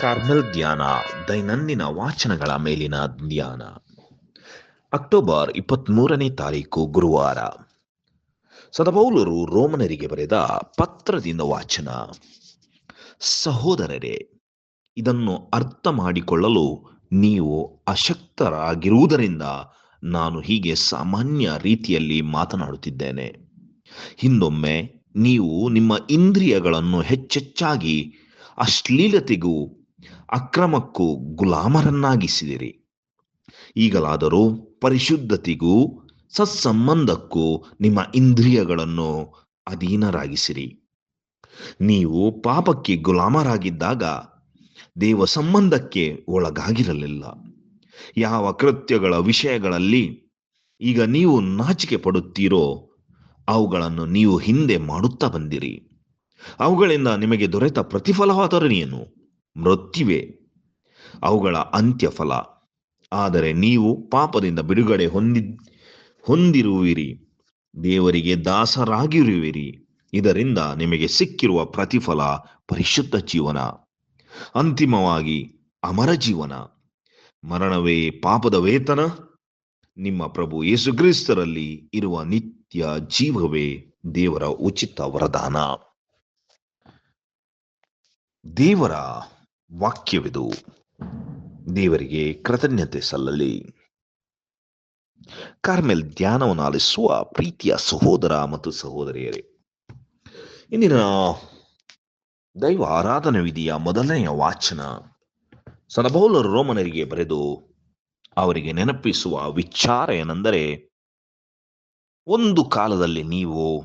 Carmel ಧ್ಯಾನ, ದೈನಂದಿನ ವಾಚನಗಳ ಮೇಲಿನ ಧ್ಯಾನ. ಅಕ್ಟೋಬರ್ ಇಪ್ಪತ್ಮೂರನೇ ತಾರೀಕು ಗುರುವಾರ. ಸದಪೌಲರು ರೋಮನರಿಗೆ ಬರೆದ ಪತ್ರದಿಂದ ವಾಚನ. ಸಹೋದರರೇ, ಇದನ್ನು ಅರ್ಥ ಮಾಡಿಕೊಳ್ಳಲು ನೀವು ಅಶಕ್ತರಾಗಿರುವುದರಿಂದ ನಾನು ಹೀಗೆ ಸಾಮಾನ್ಯ ರೀತಿಯಲ್ಲಿ ಮಾತನಾಡುತ್ತಿದ್ದೇನೆ. ಹಿಂದೊಮ್ಮೆ ನೀವು ನಿಮ್ಮ ಇಂದ್ರಿಯಗಳನ್ನು ಹೆಚ್ಚೆಚ್ಚಾಗಿ ಅಶ್ಲೀಲತೆಗೂ ಅಕ್ರಮಕ್ಕೂ ಗುಲಾಮರನ್ನಾಗಿಸಿದಿರಿ. ಈಗಲಾದರೂ ಪರಿಶುದ್ಧತೆಗೂ ಸತ್ಸಂಬಂಧಕ್ಕೂ ನಿಮ್ಮ ಇಂದ್ರಿಯಗಳನ್ನು ಅಧೀನರಾಗಿಸಿರಿ. ನೀವು ಪಾಪಕ್ಕೆ ಗುಲಾಮರಾಗಿದ್ದಾಗ ದೇವ ಸಂಬಂಧಕ್ಕೆ ಒಳಗಾಗಿರಲಿಲ್ಲ. ಯಾವ ಕೃತ್ಯಗಳ ವಿಷಯಗಳಲ್ಲಿ ಈಗ ನೀವು ನಾಚಿಕೆ ಪಡುತ್ತೀರೋ ಅವುಗಳನ್ನು ನೀವು ಹಿಂದೆ ಮಾಡುತ್ತಾ ಬಂದಿರಿ. ಅವುಗಳಿಂದ ನಿಮಗೆ ದೊರೆತ ಪ್ರತಿಫಲವಾದರೂ ಏನು ಮೃತ್ಯುವೆ. ಅವುಗಳ ಅಂತ್ಯಫಲ. ಆದರೆ ನೀವು ಪಾಪದಿಂದ ಬಿಡುಗಡೆ ಹೊಂದಿ, ಹೊಂದಿರುವಿರಿ. ದೇವರಿಗೆ ದಾಸರಾಗಿರುವಿರಿ. ಇದರಿಂದ ನಿಮಗೆ ಸಿಕ್ಕಿರುವ ಪ್ರತಿಫಲ ಪರಿಶುದ್ಧ ಜೀವನ. ಅಂತಿಮವಾಗಿ ಅಮರ ಜೀವನ. ಮರಣವೇ ಪಾಪದ ವೇತನ. ನಿಮ್ಮ ಪ್ರಭು ಯೇಸುಕ್ರಿಸ್ತರಲ್ಲಿ ಇರುವ ನಿತ್ಯ ಜೀವವೇ ದೇವರ ಉಚಿತ ವರದಾನ. ದೇವರ ವಾಕ್ಯವಿದು. ದೇವರಿಗೆ ಕೃತಜ್ಞತೆ ಸಲ್ಲಲಿ. ಕಾರ್ಮೆಲ್ ಧ್ಯಾನವನ್ನು ಆಲಿಸುವ ಪ್ರೀತಿಯ ಸಹೋದರ ಮತ್ತು ಸಹೋದರಿಯರೇ, ಇಂದಿನ ದೈವ ಆರಾಧನಾ ವಿಧಿಯ ಮೊದಲನೆಯ ವಾಚನ ಸನಬೌಲರು ರೋಮನರಿಗೆ ಬರೆದು ಅವರಿಗೆ ನೆನಪಿಸುವ ವಿಚಾರ ಏನೆಂದರೆ, ಒಂದು ಕಾಲದಲ್ಲಿ ನೀವು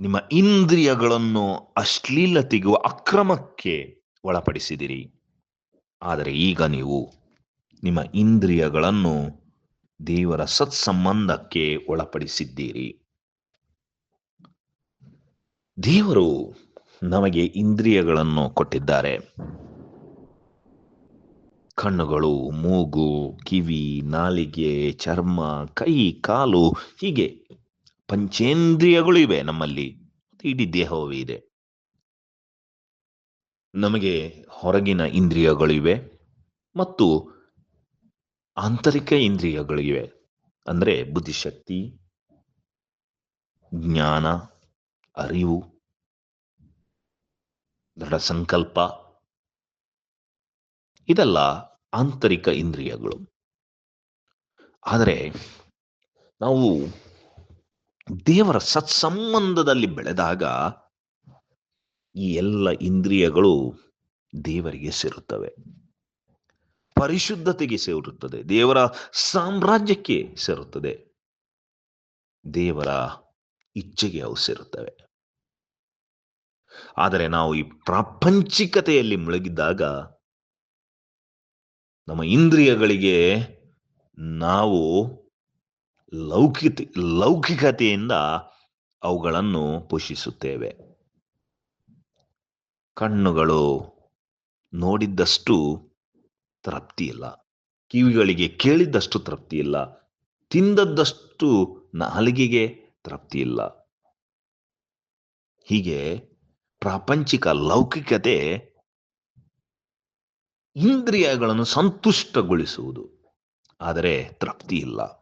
ನಿಮ್ಮ ಇಂದ್ರಿಯಗಳನ್ನು ಅಶ್ಲೀಲತೆಗೂ ಅಕ್ರಮಕ್ಕೆ ಒಳಪಡಿಸಿದಿರಿ. ಆದರೆ ಈಗ ನೀವು ನಿಮ್ಮ ಇಂದ್ರಿಯಗಳನ್ನು ದೇವರ ಸತ್ಸಂಬಂಧಕ್ಕೆ ಒಳಪಡಿಸಿದ್ದೀರಿ. ದೇವರು ನಮಗೆ ಇಂದ್ರಿಯಗಳನ್ನು ಕೊಟ್ಟಿದ್ದಾರೆ. ಕಣ್ಣುಗಳು, ಮೂಗು, ಕಿವಿ, ನಾಲಿಗೆ, ಚರ್ಮ, ಕೈ, ಕಾಲು ಹೀಗೆ ಪಂಚೇಂದ್ರಿಯಗಳು ಇವೆ ನಮ್ಮಲ್ಲಿ. ಇಡೀ ದೇಹವೂ ಇದೆ. ನಮಗೆ ಹೊರಗಿನ ಇಂದ್ರಿಯಗಳಿವೆ ಮತ್ತು ಆಂತರಿಕ ಇಂದ್ರಿಯಗಳಿವೆ ಅಂದರೆ ಬುದ್ಧಿಶಕ್ತಿ, ಜ್ಞಾನ, ಅರಿವು, ದೃಢ ಸಂಕಲ್ಪ. ಇದೆಲ್ಲ ಆಂತರಿಕ ಇಂದ್ರಿಯಗಳು. ಆದರೆ ನಾವು ದೇವರ ಸತ್ಸಂಬಂಧದಲ್ಲಿ ಬೆಳೆದಾಗ ಈ ಎಲ್ಲ ಇಂದ್ರಿಯಗಳು ದೇವರಿಗೆ ಸೇರುತ್ತವೆ. ಪರಿಶುದ್ಧತೆಗೆ ಸೇರುತ್ತದೆ. ದೇವರ ಸಾಮ್ರಾಜ್ಯಕ್ಕೆ ಸೇರುತ್ತದೆ. ದೇವರ ಇಚ್ಛೆಗೆ ಅವು ಸೇರುತ್ತವೆ. ಆದರೆ ನಾವು ಈ ಪ್ರಾಪಂಚಿಕತೆಯಲ್ಲಿ ಮುಳುಗಿದ್ದಾಗ ನಮ್ಮ ಇಂದ್ರಿಯಗಳಿಗೆ ನಾವು ಲೌಕಿಕ, ಲೌಕಿಕತೆಯಿಂದ ಅವುಗಳನ್ನು ಪೋಷಿಸುತ್ತೇವೆ. ಕಣ್ಣುಗಳು ನೋಡಿದ್ದಷ್ಟು ತೃಪ್ತಿ ಇಲ್ಲ. ಕಿವಿಗಳಿಗೆ ಕೇಳಿದ್ದಷ್ಟು ತೃಪ್ತಿ ಇಲ್ಲ. ತಿಂದದ್ದಷ್ಟು ನಾಲಿಗೆಗೆ ತೃಪ್ತಿ ಇಲ್ಲ. ಹೀಗೆ ಪ್ರಾಪಂಚಿಕ ಲೌಕಿಕತೆ ಇಂದ್ರಿಯಗಳನ್ನು ಸಂತುಷ್ಟಗೊಳಿಸುವುದು. ಆದರೆ ತೃಪ್ತಿ ಇಲ್ಲ.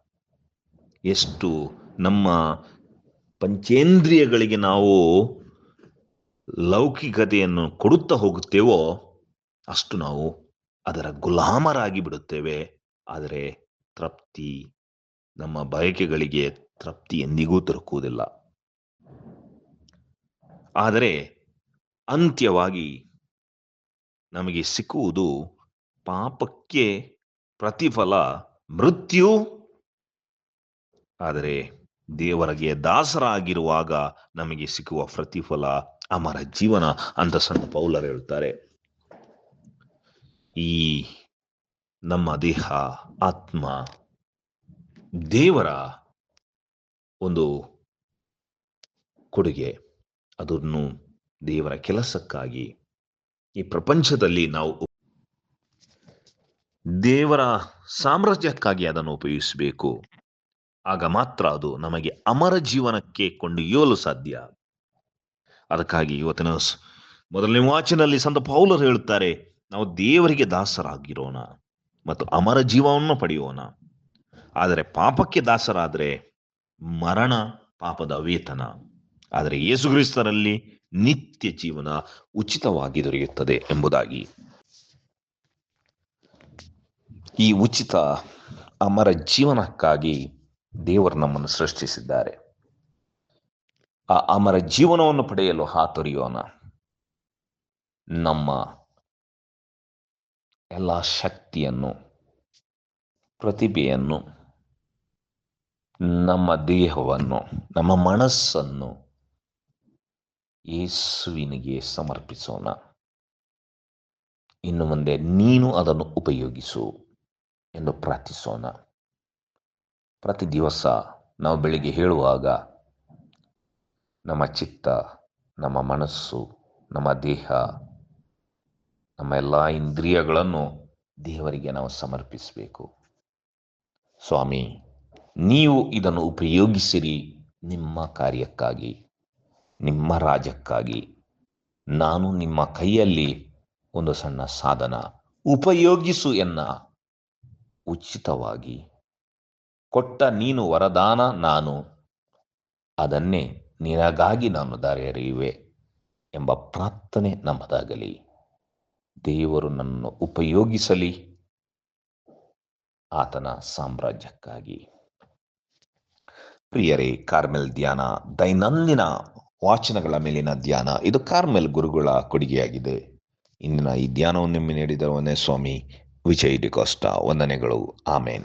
ಎಷ್ಟು ನಮ್ಮ ಪಂಚೇಂದ್ರಿಯಗಳಿಗೆ ನಾವು ಲೌಕಿಕತೆಯನ್ನು ಕೊಡುತ್ತಾ ಹೋಗುತ್ತೇವೋ ಅಷ್ಟು ನಾವು ಅದರ ಗುಲಾಮರಾಗಿ ಬಿಡುತ್ತೇವೆ. ಆದರೆ ತೃಪ್ತಿ ನಮ್ಮ ಬಯಕೆಗಳಿಗೆ ತೃಪ್ತಿ ಎಂದಿಗೂ ದೊರಕುವುದಿಲ್ಲ. ಆದರೆ ಅಂತ್ಯವಾಗಿ ನಮಗೆ ಸಿಕ್ಕುವುದು ಪಾಪಕ್ಕೆ ಪ್ರತಿಫಲ, ಮೃತ್ಯು ಆದರೆ ದೇವರಿಗೆ ದಾಸರಾಗಿರುವಾಗ ನಮಗೆ ಸಿಗುವ ಪ್ರತಿಫಲ ಅಮರ ಜೀವನ ಅಂತ ಸಂತ ಪೌಲರು ಹೇಳ್ತಾರೆ ಈ ನಮ್ಮ ದೇಹ, ಆತ್ಮ, ದೇವರ ಒಂದು ಕೊಡುಗೆ. ಅದನ್ನು ದೇವರ ಕೆಲಸಕ್ಕಾಗಿ ಈ ಪ್ರಪಂಚದಲ್ಲಿ ನಾವು ದೇವರ ಸಾಮ್ರಾಜ್ಯಕ್ಕಾಗಿ ಅದನ್ನು ಉಪಯೋಗಿಸಬೇಕು. ಆಗ ಮಾತ್ರ ಅದು ನಮಗೆ ಅಮರ ಜೀವನಕ್ಕೆ ಕೊಂಡೊಯ್ಯಲು ಸಾಧ್ಯ. ಅದಕ್ಕಾಗಿ ಇವತ್ತಿನ ಮೊದಲನೇ ವಾಚಿನಲ್ಲಿ ಸಂತ ಪೌಲರು ಹೇಳುತ್ತಾರೆ, ನಾವು ದೇವರಿಗೆ ದಾಸರಾಗಿರೋಣ ಮತ್ತು ಅಮರ ಜೀವವನ್ನು ಪಡೆಯೋಣ. ಆದರೆ ಪಾಪಕ್ಕೆ ದಾಸರಾದರೆ ಮರಣ, ಪಾಪದ ವೇತನ. ಆದರೆ ಯೇಸುಕ್ರಿಸ್ತರಲ್ಲಿ ನಿತ್ಯ ಜೀವನ ಉಚಿತವಾಗಿ ದೊರೆಯುತ್ತದೆ ಎಂಬುದಾಗಿ. ಈ ಉಚಿತ ಅಮರ ಜೀವನಕ್ಕಾಗಿ ದೇವರು ನಮ್ಮನ್ನು ಸೃಷ್ಟಿಸಿದ್ದಾರೆ. ಆ ಅಮರ ಜೀವನವನ್ನು ಪಡೆಯಲು ಹಾತೊರೆಯೋಣ. ನಮ್ಮ ಎಲ್ಲ ಶಕ್ತಿಯನ್ನು, ಪ್ರತಿಭೆಯನ್ನು, ನಮ್ಮ ದೇಹವನ್ನು, ನಮ್ಮ ಮನಸ್ಸನ್ನು ಯೇಸುವಿನಿಗೆ ಸಮರ್ಪಿಸೋಣ. ಇನ್ನು ಮುಂದೆ ನೀನು ಅದನ್ನು ಉಪಯೋಗಿಸು ಎಂದು ಪ್ರಾರ್ಥಿಸೋಣ. ಪ್ರತಿ ದಿವಸ ನಾವು ಬೆಳಿಗ್ಗೆ ಹೇಳುವಾಗ ನಮ್ಮ ಚಿತ್ತ, ನಮ್ಮ ಮನಸ್ಸು, ನಮ್ಮ ದೇಹ, ನಮ್ಮ ಎಲ್ಲ ಇಂದ್ರಿಯಗಳನ್ನು ದೇವರಿಗೆ ನಾವು ಸಮರ್ಪಿಸಬೇಕು. ಸ್ವಾಮಿ, ನೀವು ಇದನ್ನು ಉಪಯೋಗಿಸಿರಿ ನಿಮ್ಮ ಕಾರ್ಯಕ್ಕಾಗಿ, ನಿಮ್ಮ ರಾಜ್ಯಕ್ಕಾಗಿ. ನಾನು ನಿಮ್ಮ ಕೈಯಲ್ಲಿ ಒಂದು ಸಣ್ಣ ಸಾಧನ. ಉಪಯೋಗಿಸು ಎನ್ನ ಉಚಿತವಾಗಿ ಕೊಟ್ಟ ನೀನು ವರದಾನ ನಾನು. ಅದನ್ನೇ ನಿನಗಾಗಿ ನಾನು ದಾರೆಯರಿಯುವೆ ಎಂಬ ಪ್ರಾರ್ಥನೆ ನಮ್ಮದಾಗಲಿ. ದೇವರು ನನ್ನನ್ನು ಉಪಯೋಗಿಸಲಿ. ಆತನ ಸಾಮ್ರಾಜ್ಯಕ್ಕಾಗಿ. ಪ್ರಿಯರೇ, ಕಾರ್ಮೆಲ್ ಧ್ಯಾನ, ದೈನಂದಿನ ವಾಚನಗಳ ಮೇಲಿನ ಧ್ಯಾನ, ಇದು ಕಾರ್ಮೆಲ್ ಗುರುಗಳ ಕೊಡುಗೆಯಾಗಿದೆ. ಇಂದಿನ ಈ ಧ್ಯಾನವನ್ನು ನೀಡಿದವನೇ ಸ್ವಾಮಿ ವಿಜಯ್ ಡಿಕೋಸ್ಟ. ವಂದನೆಗಳು. ಆಮೇನ್.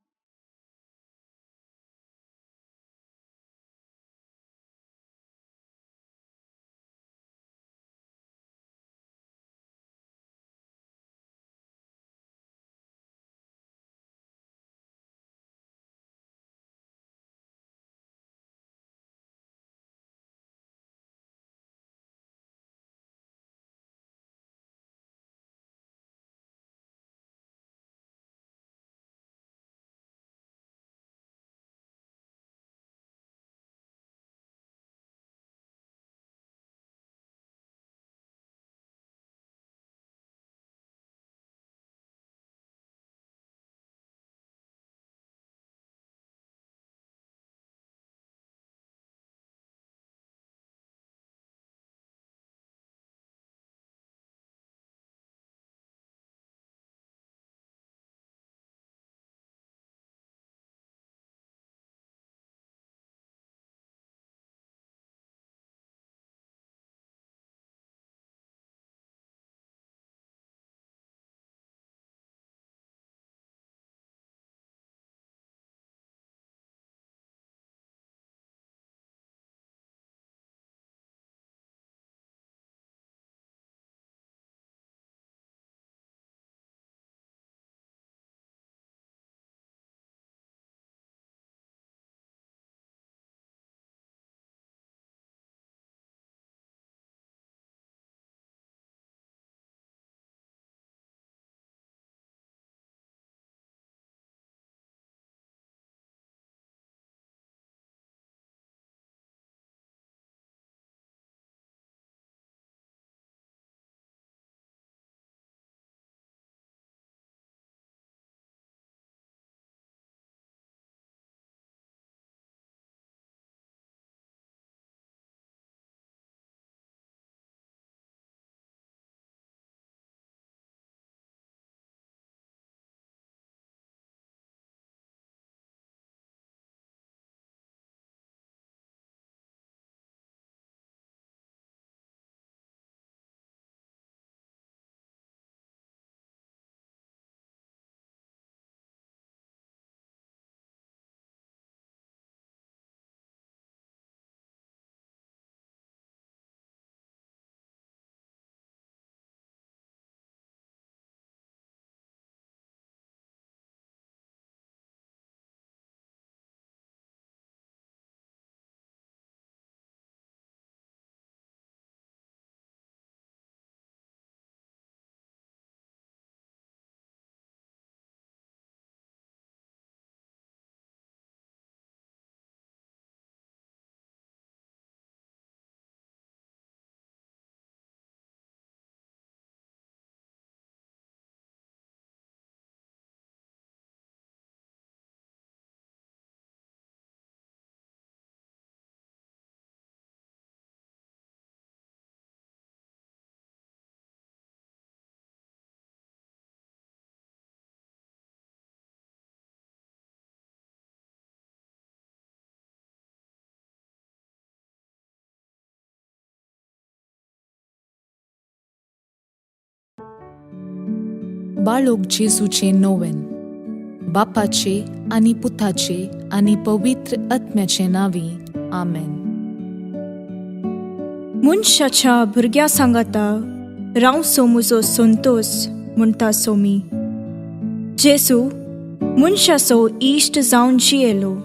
बाळोक जेजूचे नोवेन. बापाचे आनी पुताचे आनी पवित्र आत्म्याचे नावी. आमेन. मनशाच्या भुरग्या सांगाता राव सोमुजो संतोष म्हणटा सोमी. जेसू मनशाचो इश्ट जावन जियेलो.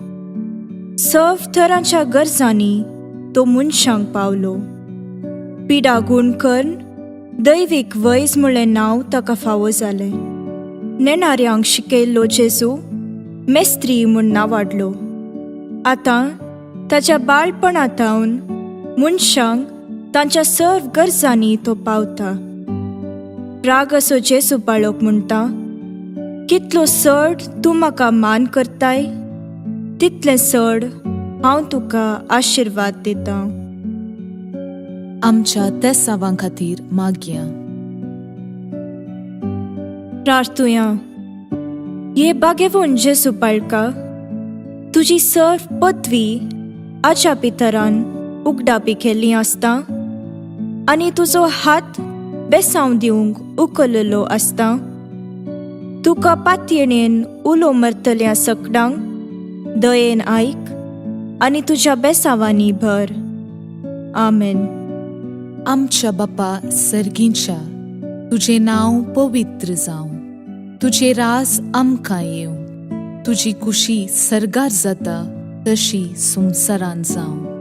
सर्व तरांच्या गरजांनी तो मनशांक पावलो. पिडा गुण कर्ण दैवीक वैज म्हणलें नांव ताका फावो जालें नेणाऱ्यांक शिकयल्लो जेजू मेस्त्री म्हूण नांवाडलो आतां ताच्या बाळपणांतावन मनशांक तांच्या सर्व गरजांनी तो पावता राग असो जेसू बाळोक म्हणटा कितलो चड तूं म्हाका मान करताय तितलें चड हांव तुका आशिर्वाद दितां आमच्या त्या खातीर मागया. प्रार्थुया ये बागेवून जे सुपाळका तुजी सर्व पदवी आच्या पितरान उगडापी केल्ली आसता आनी तुजो हात बेसांव दिवंक उकललो आसता. तुका पातयेणेन उलो मरतल्या सकडांक दयेन आयक आनी तुज्या बेसावांनी भर. आमेन. आमच्या बापा सर्गींच्या तुझे नाव पवित्र जावं तुझे रास आमकां येवं तुजी कुशी सरगार जाता तशी संसारान जावं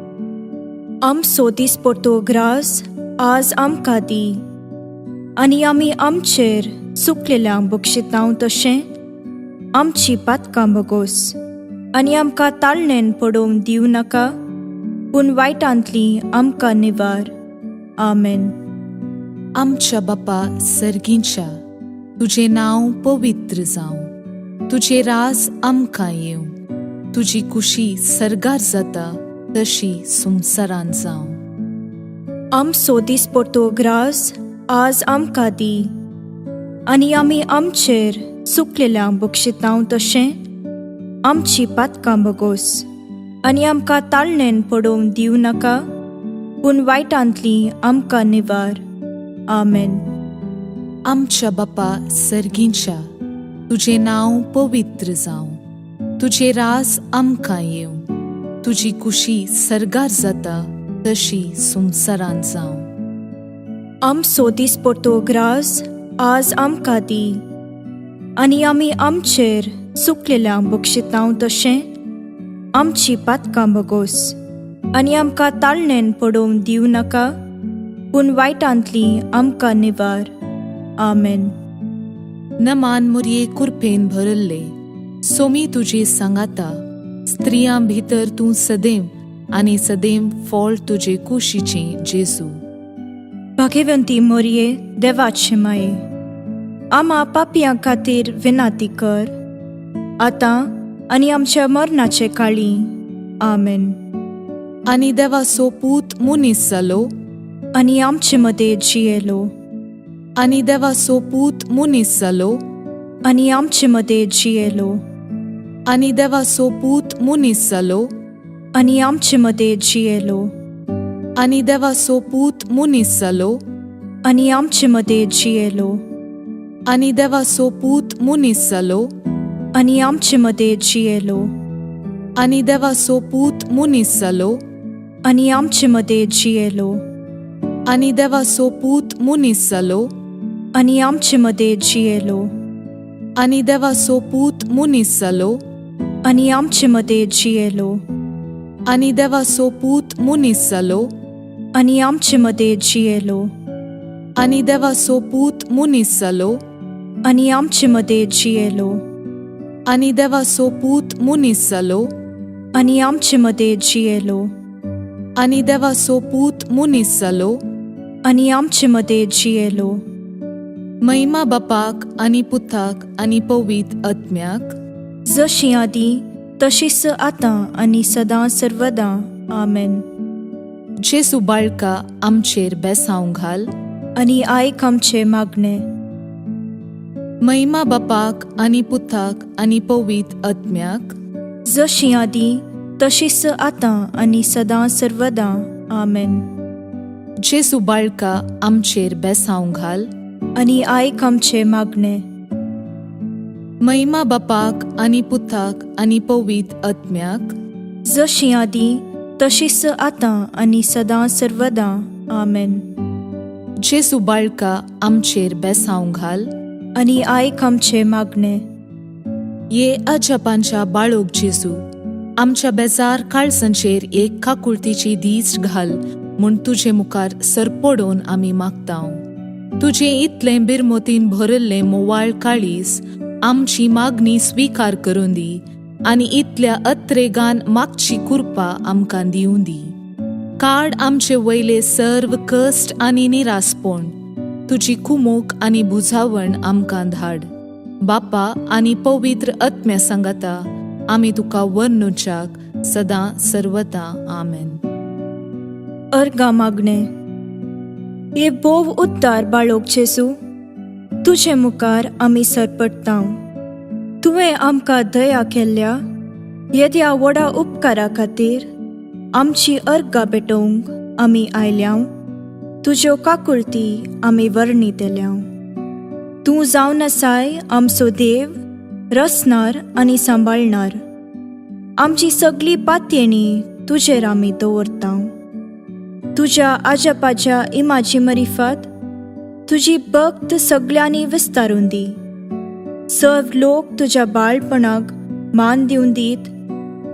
आमचो दिसपडटो ग्रास आज आमकां दी. आनी आमी आमचेर सुकलेल्यांक बक्षितांव तशें. आमची पातकां बगोस आनी आमकां ताळणेन पडोवंक दिवं नाका. पूण वायटांतली आमकां निवार. आमेन. आमच्या बापा सर्गींच्या तुझे नाव पवित्र जावं तुझे राज आमकां येवं तुजी कुशी सरगार जाता तशी संसारान जावं आमचो दिसपडटो ग्रास आज आमकां दी. आनी आमी आमचेर सुकलेल्या बक्षितांव तशें. आमची पातकां बगोस. आनी आमकां ताळणेन पडोवंक दिवं नाका. पूण वायटांतली आमकां निवार. आमेन. आमच्या बापा सर्गींच्या तुझे नाव पवित्र जावं तुझे रास आमकां येवं तुजी कुशी सरगार जाता तशी संवसारान जावं आमचो दिसपडटो ग्रास आज आमकां दी. आनी आमी आमचेर सुकलेल्यांक बक्षितांव तशें आमची पातकां बगोस आनी आमकां ताळणेन पडोवंक दिवं नाका पूण वायटांतली आमकां निवार। आमेन। नमान मुरये कुरपेन भरल्ले। सोमी तुजे सांगाता। स्त्रियाँ भितर तूं सदैव आनी सदैव फळ तुजे कुशीचे जेजू भाग्यवंती मोरये देवाचे माये आमा पापयां खातीर विनाती कर। आतां आनी आमच्या मरणाचे काळी। आमेन। Ani deva soput munisalo. Ani amchimade gielo. Ani deva soput munisalo. Ani amchimade gielo. Ani deva soput munisalo. Ani amchimade gielo. Ani deva soput munisalo. Ani amchimade gielo. Ani deva soput munisalo. Ani amchimade gielo. Ani deva soput munisalo. मुनीस जालो आनी आमचे मदें जियेलो आनी देवा सोपूत मुनीस जालो आनी आमचे मदें जियेलो आनी देवा सोपूत मुनीस जालो आनी आमचे मदें जियेलो आनी देवा सोपूत मुनीस जालो आनी आमचे मदें जियेलो आनी देवा सोपूत मुनीस जालो आनी आमचे मदें जियेलो आनी देवा सोपूत मुनीस जालो आनी आमचे मदें जियेलो आनी देवा सोपूत मुनीस जालो आनी आमचे मदें जियेलो आनी देवा सोपूत मुनीस जालो आनी आमचे मदें जियेलो महिमा बापाक आनी पुताक आनी पवीत आत्म्याक. जशी आदी तशीच आतां आनी सदां सर्वदां. आमेन. जेसू बाळका आमचेर बेसांव घाल. आनी आयक आमचे मागणे. महिमा बापाक आनी पुताक आनी पवीत आत्म्याक. जशी आदी तशीच आतां आनी सदां सर्वदां. आमेन. जेसू बाळका आमचेर बेसांव घाल. आनी आयक आमचे मागणे. महिमा बापाक आनी पुताक आनी पवीत आत्म्याक. जशी आदी तशीच आतां आनी सदां सर्वदां. आमेन. जेसू बाळका आमचेर बेसांव घाल. आनी आयक आमचे मागणे. ये अजपांच्या बाळोक जेसू आमच्या बेजार काळसांचेर एक काकुळतीची दीस घाल म्हूण तुजे मुखार सरपडोवन आमी मागतांव. तुजे इतले बिरमोतीन भरल्ले मोवाळ काळीस आमची मागणी स्वीकार करून दी आनी इतल्या अत्रेगान मागची कुरपा आमकां दिवं दी. काड आमचे वयले सर्व कश्ट आनी निरासपण तुजी कुमोक आनी बुजावण आमकां धाड. बापा आनी पवित्र आत्म्या सांगाता आमी तुका वर्णुच्याक सदां सर्वता आमेन. अर्गा मागणे. ये भोव उद्दार बाळोक जेसू तुजे मुखार आमी सरपटतां तुवें आमकां दया केल्ल्या येद्या व्हडा उपकारा खातीर आमची अर्गा पेटोवंक आमी आयल्यां तुज्यो काकुळती आमी वर्णितल्याव तूं जावन आसाय आमचो देव रचणार आनी सांबाळणार आमची सगळी पातयेणी तुजेर आमी दवरता. तुज्या आजपाच्या इमाची मरिफत तुजी भक्त सगळ्यांनी विस्तारून दी. सर्व लोक तुज्या बाळपणाक मान दिवन दीत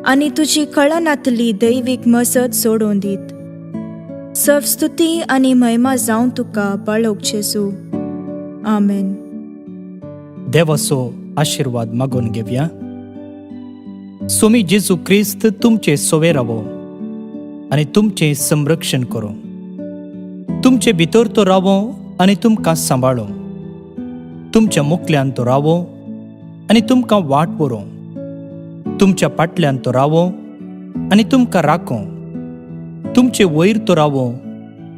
आनी तुजी कळनातली दैवीक मसत सोडून दीत. सर्व स्तुती आनी महिमा जावं तुका बाळोक जेसू आमेन देवाचो आशीर्वाद मागून घेवया सोमी जेजू क्रिस्त तुमचे सोवे रावो आनी तुमचे संरक्षण करो तुमचे भितर तो रावो आनी तुमकां सांबाळो तुमच्या मुखल्यान तो रावो आनी तुमकां वाट बरो तुमच्या पाटल्यान तो रावो आनी तुमकां राखो तुमचे वयर तो रावो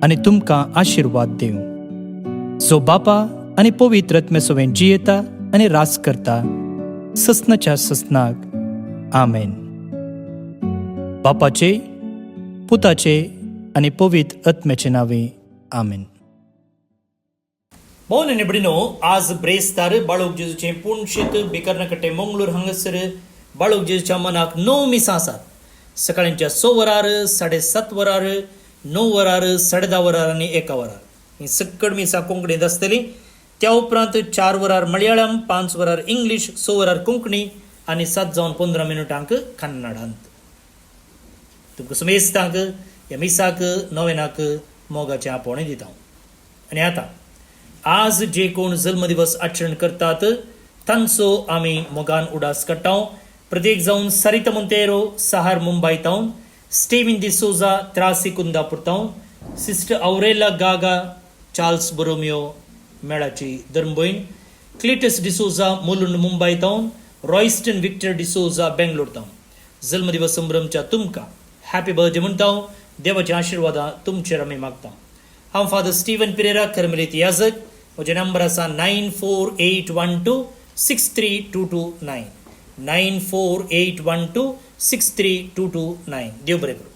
आनी तुमकां आशीर्वाद दिवं जो बापा आनी पवित्र आत्म्यासोवें जियेता અને રાસ करता. ससनाच्या ससनाक आमेन. बापाचे पुताचे आणि पवित आत्म्याचे नावे. आमेन. भोवन निबडिनो आज ब्रेस्तार बाळोक जेजूचे पुणशीत कट्टे मंगळूर हांगासर बाळोक जेजूच्या मनाक णव मिसां आसात सकाळींच्या स वरार साडे सात वरार णव वरार साडे धा वरार आनी एका वरार. ही सक्कड मिसां कोंकणीत आसतली त्या उपरांत चार वरार मलयाळम पांच वरार इंग्लीश स वरार कोंकणी आनी सात जावन पंदरा मिनटांक कन्नडांत तुमकां समेस्तांक ह्या मिसाक नोवेनाक मोगाचें आपोवणें दिता आनी आतां आज जे कोण जल्मदिवस आचरण करतात तांचो आमी मोगान उडास काडटा प्रत्येक जावन सरिता मोंतेरो सहार मुंबय तावन स्टेविन डिसोजा त्रासी कुंदापूर तावन सिस्टर औरेला गागा चार्ल्स बरोमियो मेळाची धर्मभयण. क्लिटस डिसोजा मुलुंड मुंबय तावन रॉयस्टन विक्टर डिसोजा बेंगलोर तावन जल्मदिवस संभ्रमच्या तुमकां. हॅपी बर्थडे म्हणटा देवाच्या आशिर्वादां तुमचेर आमी मागता. हांव फादर स्टीवन पिरेरा, करमलीत याजक. म्हजे नंबर आसा nine four eight one two six three two two nine nine four eight one two six three two two nine देव बरें करूँ.